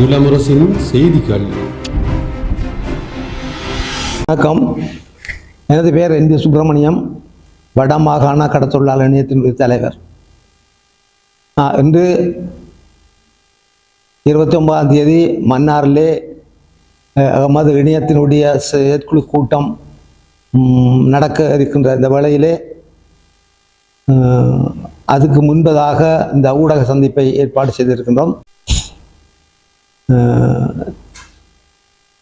ஈழமுரசின் செய்திகள். வணக்கம். எனது பெயர் என். டி சுப்பிரமணியம். வடமாகாண கடத்தொழிலாளர் இணையத்தினுடைய தலைவர். இன்று இருபத்தி ஒன்பதாம் தேதி மன்னாரிலே அகமது எமது இணையத்தினுடைய செயற்குழு கூட்டம் நடக்க இருக்கின்ற இந்த வேளையிலே அதுக்கு முன்பதாக இந்த ஊடக சந்திப்பை ஏற்பாடு செய்திருக்கின்றோம்.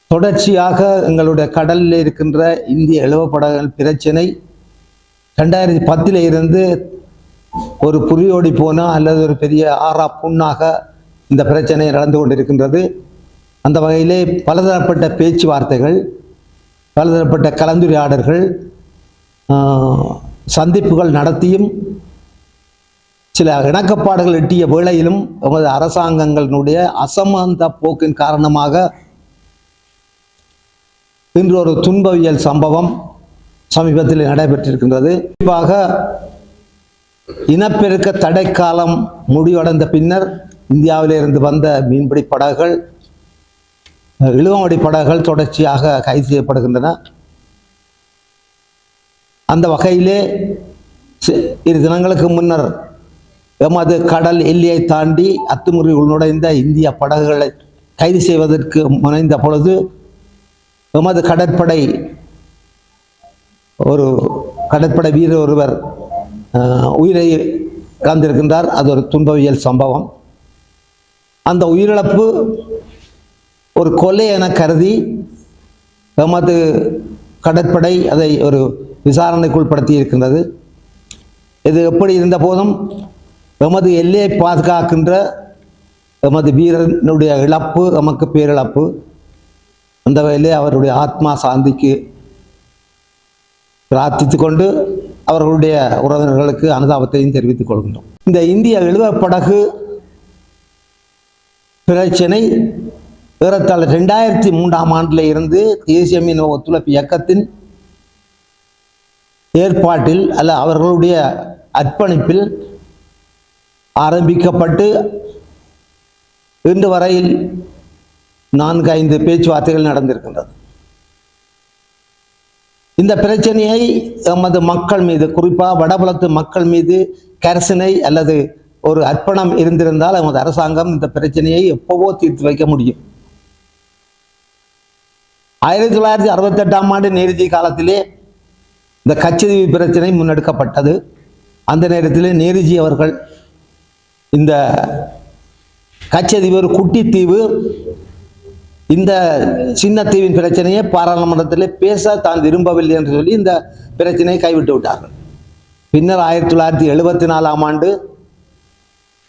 தொடர்ச்சியாக எங்களுடைய கடலில் இருக்கின்ற இந்திய இளவப்படகுகள் பிரச்சனை ரெண்டாயிரத்தி பத்தில் இருந்து ஒரு புரியோடி போனால் அல்லது ஒரு பெரிய ஆறா புண்ணாக இந்த பிரச்சனை நடந்து கொண்டிருக்கின்றது. அந்த வகையிலே பலதரப்பட்ட பேச்சுவார்த்தைகள் பலதரப்பட்ட கலந்துரையாடல்கள் சந்திப்புகள் நடத்தியும் சில இணக்கப்பாடுகள் எட்டிய வேளையிலும் எமது அரசாங்கங்களினுடைய அசமந்த போக்கின் காரணமாக இன்று ஒரு துன்பவியல் சம்பவம் சமீபத்தில் நடைபெற்றிருக்கின்றது. குறிப்பாக இனப்பெருக்க தடைக்காலம் முடிவடைந்த பின்னர் இந்தியாவிலிருந்து வந்த மீன்பிடி படகுகள் இழுவமடி படகுகள் தொடர்ச்சியாக கைது செய்யப்படுகின்றன. அந்த வகையிலே இரு தினங்களுக்கு முன்னர் எமது கடல் எல்லையை தாண்டி அத்துமுறை உள்நுழைந்த இந்திய படகுகளை கைது செய்வதற்கு முனைந்த பொழுது எமது கடற்படை ஒரு கடற்படை வீரர் ஒருவர் உயிரை இழந்திருக்கின்றார். அது ஒரு துன்பவியல் சம்பவம். அந்த உயிரிழப்பு ஒரு கொலை என கருதி எமது கடற்படை அதை ஒரு விசாரணைக்குள்படுத்தி இருக்கின்றது இது எப்படி இருந்த போதும் எமது எல்லையை பாதுகாக்கின்ற எமது வீரனுடைய இழப்பு எமக்கு பேரிழப்பு. அந்த வகையிலே அவருடைய ஆத்மா சாந்திக்கு பிரார்த்தித்து கொண்டு அவர்களுடைய உறவினர்களுக்கு அனுதாபத்தையும் தெரிவித்துக் கொள்கின்றோம். இந்த இந்திய இழுவப்படகு பிரச்சனை ஏறத்தாழ ரெண்டாயிரத்தி மூன்றாம் ஆண்டில் இருந்து தேசிய மீனவ ஒத்துழைப்பு இயக்கத்தின் ஏற்பாட்டில் அல்ல அவர்களுடைய அர்ப்பணிப்பில் ஆரம்பிக்கப்பட்டு இன்று வரையில் நான்கு ஐந்து பேச்சுவார்த்தைகள் நடந்திருக்கின்றது. இந்த பிரச்சனையை எமது மக்கள் மீது குறிப்பாக வடபுலத்து மக்கள் மீது கரிசனை அல்லது ஒரு அர்ப்பணம் இருந்திருந்தால் எமது அரசாங்கம் இந்த பிரச்சனையை எப்பவோ தீர்த்து வைக்க முடியும். ஆயிரத்தி தொள்ளாயிரத்தி அறுபத்தெட்டாம் ஆண்டு நேருஜி காலத்திலே இந்த கச்சதீவு பிரச்சனை முன்னெடுக்கப்பட்டது. அந்த நேரத்திலே நேருஜி அவர்கள் இந்த கச்சதீவு ஒரு இந்த சின்ன தீவின் பிரச்சனையை பாராளுமன்றத்தில் பேச தான் விரும்பவில்லை என்று சொல்லி இந்த பிரச்சனையை கைவிட்டு விட்டார்கள். பின்னர் ஆயிரத்தி தொள்ளாயிரத்தி எழுபத்தி நாலாம் ஆண்டு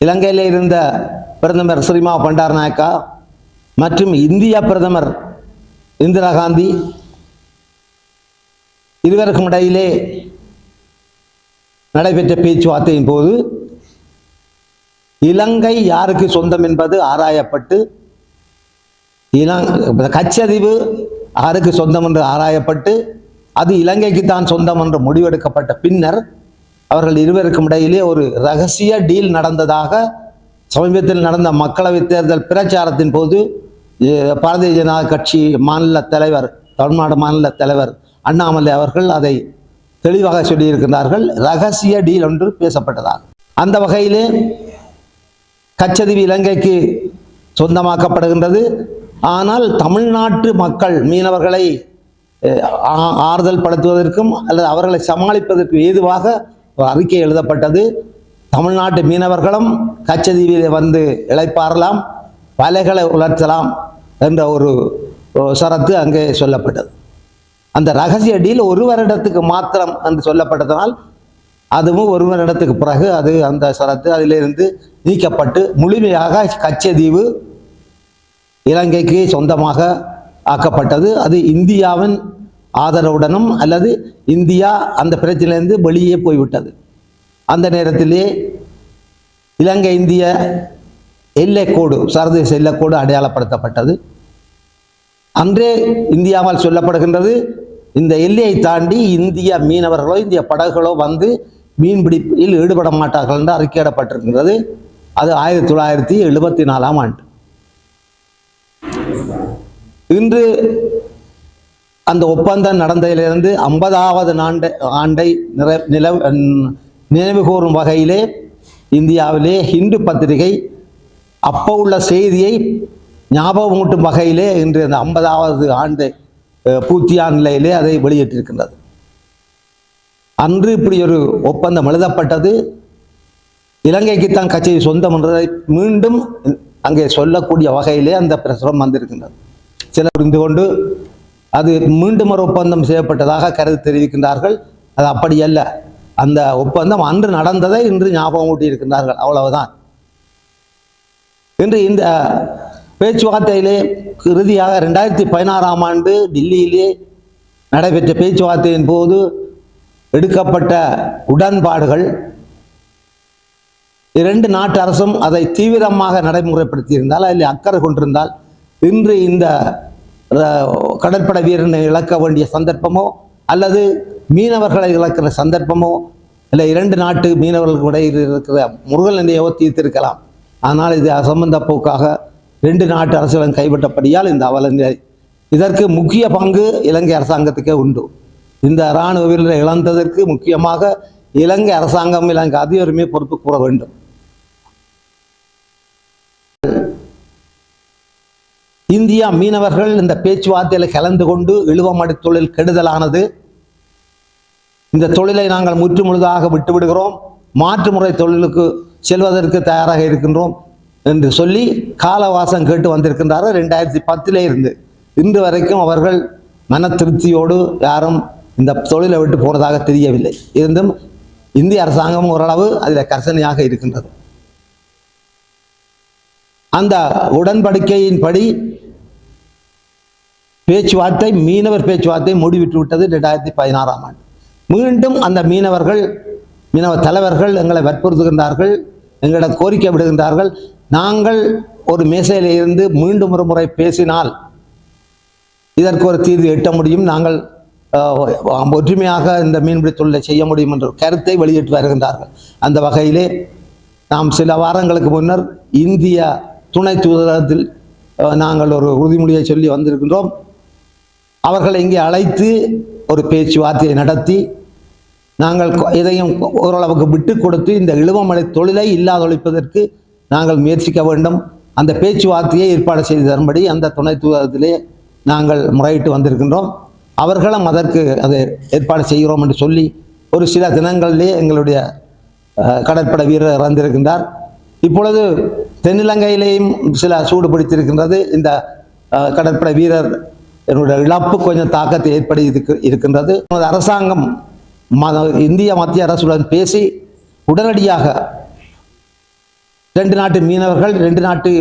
இலங்கையில் இருந்த பிரதமர் ஸ்ரீமா பண்டாரநாயக்கா மற்றும் இந்திய பிரதமர் இந்திரா காந்தி இருவருக்கும் இடையிலே நடைபெற்ற பேச்சுவார்த்தையின் போது இலங்கை யாருக்கு சொந்தம் என்பது ஆராயப்பட்டு இலங் கச்சதீவு யாருக்கு சொந்தம் என்று ஆராயப்பட்டு அது இலங்கைக்கு தான் சொந்தம் என்று முடிவெடுக்கப்பட்ட பின்னர் அவர்கள் இருவருக்கும் இடையிலே ஒரு ரகசிய டீல் நடந்ததாக சமீபத்தில் நடந்த மக்களவைத் தேர்தல் பிரச்சாரத்தின் போது பாரதிய ஜனதா கட்சி மாநில தலைவர் தமிழ்நாடு மாநில தலைவர் அண்ணாமலை அவர்கள் அதை தெளிவாக சொல்லியிருக்கிறார்கள் ரகசிய டீல் ஒன்று பேசப்பட்டதாக. அந்த வகையிலே கச்சதீவு இலங்கைக்கு சொந்தமாக்கப்படுகின்றது. ஆனால் தமிழ்நாட்டு மக்கள் மீனவர்களை ஆறுதல் படுத்துவதற்கும் அல்லது அவர்களை சமாளிப்பதற்கு ஏதுவாக ஒரு அறிக்கை எழுதப்பட்டது. தமிழ்நாட்டு மீனவர்களும் கச்சதீவிலே வந்து இழைப்பாரலாம் வலைகளை உலர்த்தலாம் என்ற ஒரு ஒரு சரத்து அங்கே சொல்லப்பட்டது. அந்த ரகசிய டீல் ஒரு வருடத்துக்கு மாத்திரம் என்று சொல்லப்பட்டதனால் அதுவும் ஒரு வருடத்துக்கு பிறகு அது அந்த சரத்து அதிலிருந்து நீக்கப்பட்டு முழுமையாக கச்சதீவு இலங்கைக்கு சொந்தமாக ஆக்கப்பட்டது. அது இந்தியாவின் ஆதரவுடனும் அல்லது இந்தியா அந்த பிரச்சனையிலிருந்து வெளியே போய்விட்டது. அந்த நேரத்திலே இலங்கை இந்திய எல்லைக்கோடு சர்வதேச எல்லைக்கோடு அடையாளப்படுத்தப்பட்டது. அன்றே இந்தியாவால் சொல்லப்படுகின்றது இந்த எல்லையை தாண்டி இந்திய மீனவர்களோ இந்திய படகுகளோ வந்து மீன்பிடிப்பில் ஈடுபட மாட்டார்கள் என்று அறிக்கையிடப்பட்டிருக்கின்றது. அது ஆயிரத்தி தொள்ளாயிரத்தி எழுபத்தி நாலாம் ஆண்டு. இன்று அந்த ஒப்பந்தம் நடந்ததிலிருந்து ஐம்பதாவது ஆண்டு ஆண்டை நிறை நில நினைவு கூறும் வகையிலே இந்தியாவிலே ஹிந்து பத்திரிகை அப்போ உள்ள செய்தியை ஞாபகமூட்டும் வகையிலே இன்று அந்த ஐம்பதாவது ஆண்டு பூர்த்தியான நிலையிலே அதை வெளியிட்டிருக்கின்றது. அன்று இப்படி ஒரு ஒப்பந்தம் எழுதப்பட்டது. இலங்கைக்குத்தான் கட்சி சொந்தம் என்றதை மீண்டும் அங்கே சொல்லக்கூடிய வகையிலே அந்த பிரசுரம் வந்திருக்கின்றது. சிலர் புரிந்து கொண்டு அது மீண்டும் ஒரு ஒப்பந்தம் செய்யப்பட்டதாக கருத்து தெரிவிக்கின்றார்கள். அது அப்படி அல்ல. அந்த ஒப்பந்தம் அன்று நடந்ததை இன்று ஞாபகம் ஊட்டியிருக்கின்றார்கள். அவ்வளவுதான். இன்று இந்த பேச்சுவார்த்தையிலே இறுதியாக ரெண்டாயிரத்தி பதினாறாம் ஆண்டு டில்லியிலே நடைபெற்ற பேச்சுவார்த்தையின் போது எடுக்கப்பட்ட உடன்பாடுகள் இரண்டு நாட்டு அரசும் அதை தீவிரமாக நடைமுறைப்படுத்தியிருந்தால் அதில் அக்கறை கொண்டிருந்தால் இன்று இந்த கடற்படை வீரனை இழக்க வேண்டிய சந்தர்ப்பமோ அல்லது மீனவர்களை இழக்கிற சந்தர்ப்பமோ இல்லை இரண்டு நாட்டு மீனவர்களுடைய இருக்கிற முருகன் நிலையோ தீர்த்திருக்கலாம் ஆனால் இது அசம்பந்த போக்காக ரெண்டு நாட்டு அரசுகளும் கைவிட்டபடியால் இந்த அவல நிலை இதற்கு முக்கிய பங்கு இலங்கை அரசாங்கத்துக்கே உண்டு. இந்த இராணுவ வீரரை இழந்ததற்கு முக்கியமாக இலங்கை அரசாங்கம் இலங்கை அதிபருமே பொறுப்பு கூற வேண்டும். இந்தியா மீனவர்கள் இந்த பேச்சுவார்த்தையில் கலந்து கொண்டு இழுவமடி தொழில் கெடுதலானது. இந்த தொழிலை நாங்கள் முற்றுமுழுதாக விட்டுவிடுகிறோம். விட்டு விடுகிறோம் மாற்று முறை தொழிலுக்கு செல்வதற்கு தயாராக இருக்கின்றோம் என்று சொல்லி காலவாசம் கேட்டு வந்திருக்கின்றார்கள் ரெண்டாயிரத்தி பத்திலே இருந்து இன்று வரைக்கும் அவர்கள் மன திருப்தியோடு யாரும் இந்த தொழிலை விட்டு போனதாக தெரியவில்லை. இருந்தும் இந்திய அரசாங்கம் ஓரளவு அதில் கர்சனையாக இருக்கின்றது. அந்த உடன்படிக்கையின்படி பேச்சுவார்த்தை மீனவர் பேச்சுவார்த்தை முடிவிட்டு விட்டது ரெண்டாயிரத்தி பதினாறாம் ஆண்டு. மீண்டும் அந்த மீனவர்கள் மீனவ தலைவர்கள் எங்களை வற்புறுத்துகின்றார்கள் எங்களிடம் கோரிக்கை விடுகின்றார்கள். நாங்கள் ஒரு மேசையில் இருந்து மீண்டும் ஒரு முறை பேசினால் இதற்கு ஒரு தீர்வு எட்ட முடியும். நாங்கள் ஒற்றுமையாக இந்த மீன்பிடி தொழிலை செய்ய முடியும் என்ற கருத்தை வெளியிட்டு வருகின்றார்கள். அந்த வகையிலே நாம் சில வாரங்களுக்கு முன்னர் இந்திய துணை தூதரகத்தில் நாங்கள் ஒரு உறுதிமொழியை சொல்லி வந்திருக்கின்றோம். அவர்களை இங்கே அழைத்து ஒரு பேச்சுவார்த்தையை நடத்தி நாங்கள் இதையும் ஓரளவுக்கு விட்டு கொடுத்து இந்த இழுவமலை தொழிலை இல்லாதொழிப்பதற்கு நாங்கள் முயற்சிக்க வேண்டும். அந்த பேச்சுவார்த்தையை ஏற்பாடு செய்து தரும்படி அந்த துணை தூதரத்திலே நாங்கள் முறையிட்டு வந்திருக்கின்றோம். அவர்களும் அதற்கு அதை ஏற்பாடு செய்கிறோம் என்று சொல்லி ஒரு சில தினங்களிலே எங்களுடைய கடற்படை வீரர் இறந்திருக்கின்றார். இப்பொழுது தென்னிலங்கையிலேயும் சில சூடு பிடித்திருக்கின்றது. இந்த கடற்படை வீரர் என்னுடைய இழப்பு கொஞ்சம் தாக்கத்தை ஏற்படுத்தி இருக்கு- இருக்கின்றது. நமது அரசாங்கம் இந்திய மத்திய அரசுடன் பேசி உடனடியாக ரெண்டு நாட்டு மீனவர்கள் ரெண்டு நாட்டு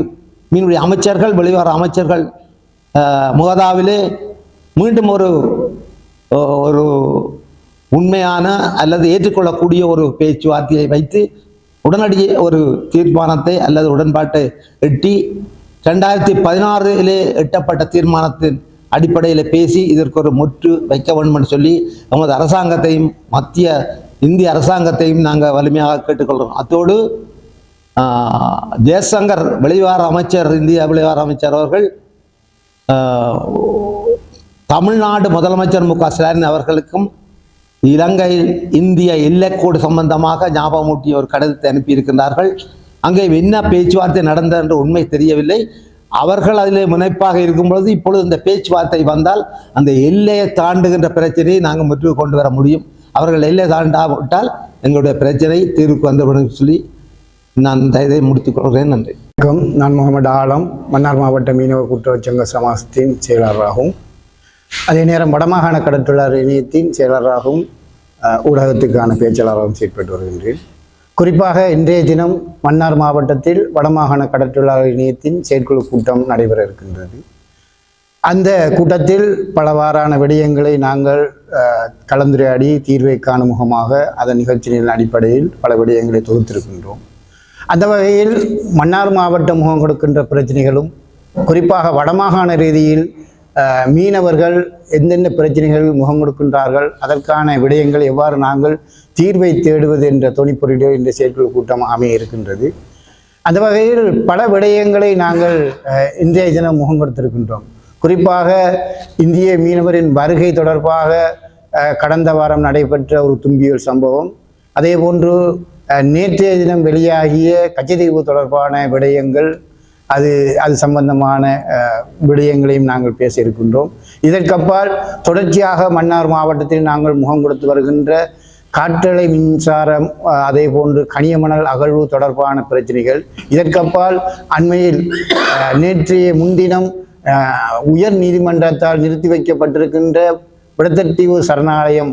மீனுடைய அமைச்சர்கள் வெளிவார அமைச்சர்கள் முகதாவிலே மீண்டும் ஒரு ஒரு உண்மையான அல்லது ஏற்றுக்கொள்ளக்கூடிய ஒரு பேச்சுவார்த்தையை வைத்து உடனடியே ஒரு தீர்மானத்தை அல்லது உடன்பாட்டை எட்டி ரெண்டாயிரத்தி பதினாறிலே எட்டப்பட்ட தீர்மானத்தின் அடிப்படையில் பேசி இதற்கு ஒரு முற்று வைக்க வேண்டும் என்று சொல்லி நமது அரசாங்கத்தையும் மத்திய இந்திய அரசாங்கத்தையும் நாங்கள் வலிமையாக கேட்டுக்கொள்கிறோம். அத்தோடு ஜெய்சங்கர் ஜெயசங்கர் வெளிவார அமைச்சர் இந்திய வெளிவார அமைச்சர் அவர்கள் தமிழ்நாடு முதலமைச்சர் மு க ஸ்டாலின் அவர்களுக்கும் இலங்கையில் இந்திய எல்லைக்கோடு சம்பந்தமாக ஞாபகமூட்டிய ஒரு கடிதத்தை அனுப்பியிருக்கின்றார்கள். அங்கே என்ன பேச்சுவார்த்தை நடந்தது என்று உண்மை தெரியவில்லை. அவர்கள் அதிலே முனைப்பாக இருக்கும் பொழுது இப்பொழுது இந்த பேச்சுவார்த்தை வந்தால் அந்த எல்லையை தாண்டுகின்ற பிரச்சனையை நாங்கள் முற்றுகை கொண்டு வர முடியும். அவர்கள் எல்லை தாண்டாவிட்டால் எங்களுடைய பிரச்சனை தீர்வுக்கு வந்துவிடும் சொல்லி நான் இந்த இதை முடித்துக் கொள்கிறேன். நன்றி. வணக்கம். நான் முகமது ஆலம் மன்னார் மாவட்ட மீனவ கூட்டுறவு சங்க சமாசத்தின் செயலாளராகவும் அதே நேரம் வடமாகாண கடற்றொழிலாளர் இணையத்தின் செயலாளராகவும் ஊடகத்துக்கான பேச்சாளராகவும் செயற்பட்டு வருகின்றேன். குறிப்பாக இன்றைய தினம் மன்னார் மாவட்டத்தில் வடமாகாண கடற்றொழிலாளர் இணையத்தின் செயற்குழு கூட்டம் நடைபெற இருக்கின்றது. அந்த கூட்டத்தில் பலவாறான விடயங்களை நாங்கள் கலந்துரையாடி தீர்வை காணும் முகமாக அதன் நிகழ்ச்சிகளின் அடிப்படையில் பல விடயங்களை தொகுத்திருக்கின்றோம். அந்த வகையில் மன்னார் மாவட்டம் முகம் கொடுக்கின்ற பிரச்சனைகளும் குறிப்பாக வடமாகாண ரீதியில் மீனவர்கள் எந்தெந்த பிரச்சனைகள் முகம் கொடுக்கின்றார்கள் அதற்கான விடயங்கள் எவ்வாறு நாங்கள் தீர்வை தேடுவது என்ற தொனிப்பொருளில் இந்த செயற்குழு கூட்டம் அமைய இருக்கின்றது. அந்த வகையில் பல விடயங்களை நாங்கள் இன்றைய தினம் முகம் கொடுத்திருக்கின்றோம். குறிப்பாக இந்திய மீனவரின் வருகை தொடர்பாக கடந்த வாரம் நடைபெற்ற ஒரு தும்பியல் சம்பவம். அதே போன்று நேற்றைய தினம் வெளியாகிய கச்சதீவு தொடர்பான விடயங்கள் அது அது சம்பந்தமான விடயங்களையும் நாங்கள் பேசியிருக்கின்றோம். இதற்கப்பால் தொடர்ச்சியாக மன்னார் மாவட்டத்தில் நாங்கள் முகம் கொடுத்து வருகின்ற காற்றலை மின்சாரம் அதே போன்று கனியமணல் அகழ்வு தொடர்பான பிரச்சனைகள். இதற்கப்பால் அண்மையில் நேற்றைய முன்தினம் உயர் நீதிமன்றத்தால் நிறுத்தி வைக்கப்பட்டிருக்கின்ற விடத்தத்தீவு சரணாலயம்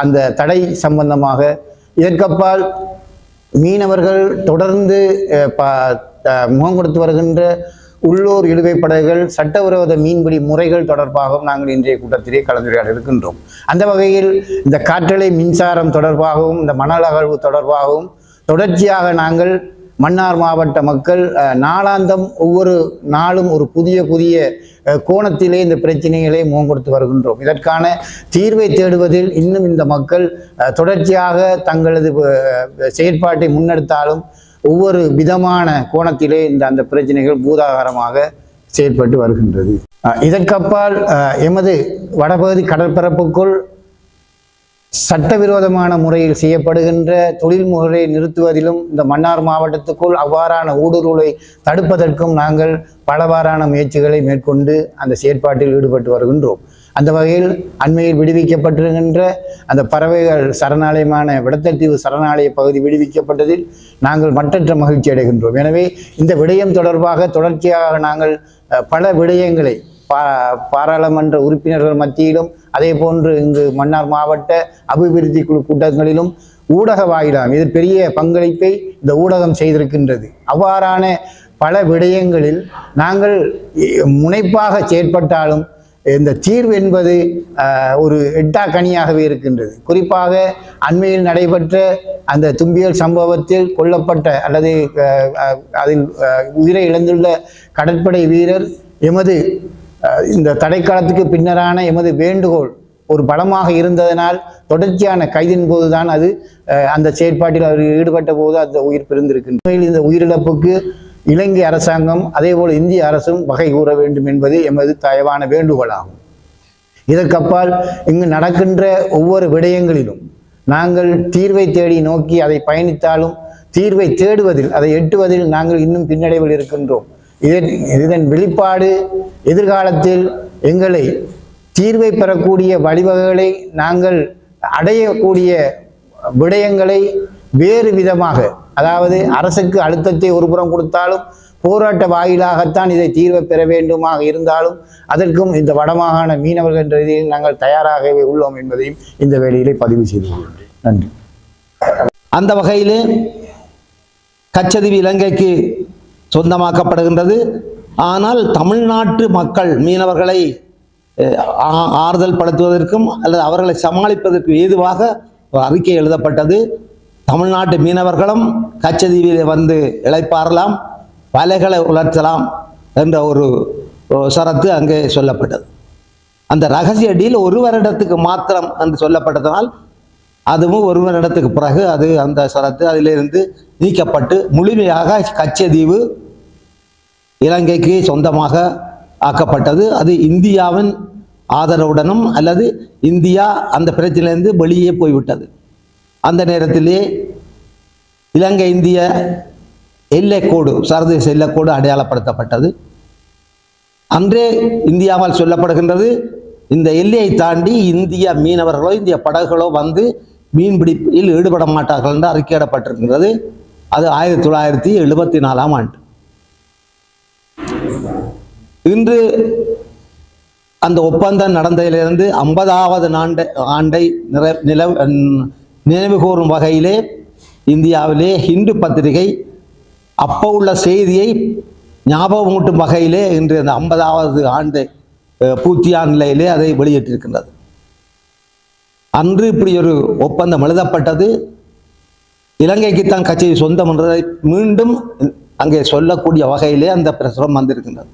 அந்த தடை சம்பந்தமாக. இதற்கப்பால் மீனவர்கள் தொடர்ந்து ப- முகம் கொடுத்து வருகின்ற உள்ளூர் இழுவை படகுகள் சட்டவிரோத மீன்பிடி முறைகள் தொடர்பாகவும் நாங்கள் இன்றைய கூட்டத்திலே கலந்துரையாட இருக்கின்றோம். அந்த வகையில் இந்த காற்றலை மின்சாரம் தொடர்பாகவும் இந்த மணல் அகழ்வு தொடர்பாகவும் தொடர்ச்சியாக நாங்கள் மன்னார் மாவட்ட மக்கள் நாளாந்தம் ஒவ்வொரு நாளும் ஒரு புதிய புதிய கோணத்திலே இந்த பிரச்சனைகளை முகம் கொடுத்து வருகின்றோம். இதற்கான தீர்வை தேடுவதில் இன்னும் இந்த மக்கள் தொடர்ச்சியாக தங்களது செயற்பாட்டை முன்னெடுத்தாலும் ஒவ்வொரு விதமான கோணத்திலே இந்த அந்த பிரச்சனைகள் பூதாகாரமாக செயற்பட்டு வருகின்றது. இதற்கப்பால் அஹ், எமது வடபகுதி கடற்பரப்புக்குள் சட்டவிரோதமான முறையில் செய்யப்படுகின்ற தொழில் முறையை நிறுத்துவதிலும் இந்த மன்னார் மாவட்டத்துக்குள் அவ்வாறான ஊடுருவலை தடுப்பதற்கும் நாங்கள் பலவாறான முயற்சிகளை மேற்கொண்டு அந்த செயற்பாட்டில் ஈடுபட்டு வருகின்றோம். அந்த வகையில் அண்மையில் விடுவிக்கப்பட்டிருக்கின்ற அந்த பறவைகள் சரணாலயமான விடத்தத்தீவு சரணாலய பகுதி விடுவிக்கப்பட்டதில் நாங்கள் மட்டற்ற மகிழ்ச்சி அடைகின்றோம். எனவே இந்த விடயம் தொடர்பாக தொடர்ச்சியாக நாங்கள் பல விடயங்களை பா பாராளுமன்ற உறுப்பினர்கள் மத்தியிலும் அதே போன்று இங்கு மன்னார் மாவட்ட அபிவிருத்தி குழு கூட்டங்களிலும் ஊடக வாயிலாம் இது பெரிய பங்களிப்பை இந்த ஊடகம் செய்திருக்கின்றது. அவ்வாறான பல விடயங்களில் நாங்கள் முனைப்பாக செயற்பட்டாலும் இந்த தீர்வு என்பது ஒரு எட்டா கனியாகவே இருக்கின்றது. குறிப்பாக அண்மையில் நடைபெற்ற அந்த தும்பியல் சம்பவத்தில் கொல்லப்பட்ட அல்லது அதில் உயிரை இழந்துள்ள கடற்படை வீரர் எமது இந்த தடைக்காலத்துக்கு பின்னரான எமது வேண்டுகோள் ஒரு பலமாக இருந்ததனால் தொடர்ச்சியான கைதின் போதுதான் அது அந்த செயற்பாட்டில் அவர் ஈடுபட்ட போது அந்த உயிர் பிரிந்திருக்கின்ற இந்த உயிரிழப்புக்கு இலங்கை அரசாங்கம் அதேபோல் இந்திய அரசும் வகை கூற வேண்டும் என்பது எமது தயவான வேண்டுகோளாகும். இதற்கப்பால் இங்கு நடக்கின்ற ஒவ்வொரு விடயங்களிலும் நாங்கள் தீர்வை தேடி நோக்கி அதை பயணித்தாலும் தீர்வை தேடுவதில் அதை எட்டுவதில் நாங்கள் இன்னும் பின்னடைவில் இருக்கின்றோம். இதன் இதன் வெளிப்பாடு எதிர்காலத்தில் எங்களை தீர்வை பெறக்கூடிய வழிவகைகளை நாங்கள் அடையக்கூடிய விடயங்களை வேறு விதமாக அதாவது அரசுக்கு அழுத்தத்தை ஒருபுறம் கொடுத்தாலும் போராட்ட வாயிலாகத்தான் இதை தீர்வை பெற வேண்டுமாக இருந்தாலும் அதற்கும் இந்த வடமாகாண மீனவர்கள் என்ற ரீதியில் நாங்கள் தயாராகவே உள்ளோம் என்பதையும் இந்த வேலையிலே பதிவு செய்து கொள்கின்றேன் நன்றி. அந்த வகையிலே கச்சதீவு இலங்கைக்கு சொந்தமாக்கப்படுகின்றது. ஆனால் தமிழ்நாட்டு மக்கள் மீனவர்களை ஆறுதல் படுத்துவதற்கும் அல்லது அவர்களை சமாளிப்பதற்கு ஏதுவாக ஒரு அறிக்கை எழுதப்பட்டது. தமிழ்நாட்டு மீனவர்களும் கச்சதீவிலே வந்து இழைப்பாரலாம் வலைகளை உலர்த்தலாம் என்ற ஒரு ஒரு சரத்து அங்கே சொல்லப்பட்டது. அந்த ரகசிய டீல் ஒரு வருடத்துக்கு மாத்திரம் என்று சொல்லப்பட்டதனால் அதுவும் ஒரு வருடத்துக்கு பிறகு அது அந்த சரத்து அதிலிருந்து நீக்கப்பட்டு முழுமையாக கச்சதீவு இலங்கைக்கு சொந்தமாக ஆக்கப்பட்டது. அது இந்தியாவின் ஆதரவுடனும் அல்லது இந்தியா அந்த பிரச்சனையிலிருந்து வெளியே போய்விட்டது. அந்த நேரத்திலே இலங்கை இந்திய எல்லைக்கோடு சர்வதேச எல்லைக்கோடு அடையாளப்படுத்தப்பட்டது. அன்றே இந்தியாவால் சொல்லப்படுகின்றது இந்த எல்லையை தாண்டி இந்திய மீனவர்களோ இந்திய படகுகளோ வந்து மீன்பிடிப்பில் ஈடுபட மாட்டார்கள் என்று அறிக்கையிடப்பட்டிருக்கின்றது. அது ஆயிரத்தி தொள்ளாயிரத்தி எழுபத்தி நாலாம் ஆண்டு. இன்று அந்த ஒப்பந்தம் நடந்ததிலிருந்து ஐம்பதாவது ஆண்டு ஆண்டை நிற நில நினைவு கூறும் வகையிலே இந்தியாவிலே ஹிந்து பத்திரிகை அப்போ உள்ள செய்தியை ஞாபகமூட்டும் வகையிலே இன்று அந்த ஐம்பதாவது ஆண்டு பூர்த்தியான நிலையிலே அதை வெளியிட்டிருக்கின்றது. அன்று இப்படி ஒரு ஒப்பந்தம் எழுதப்பட்டது. இலங்கைக்குத்தான் கட்சி சொந்தம் என்றதை மீண்டும் அங்கே சொல்லக்கூடிய வகையிலே அந்த பிரசுரம் வந்திருக்கின்றது.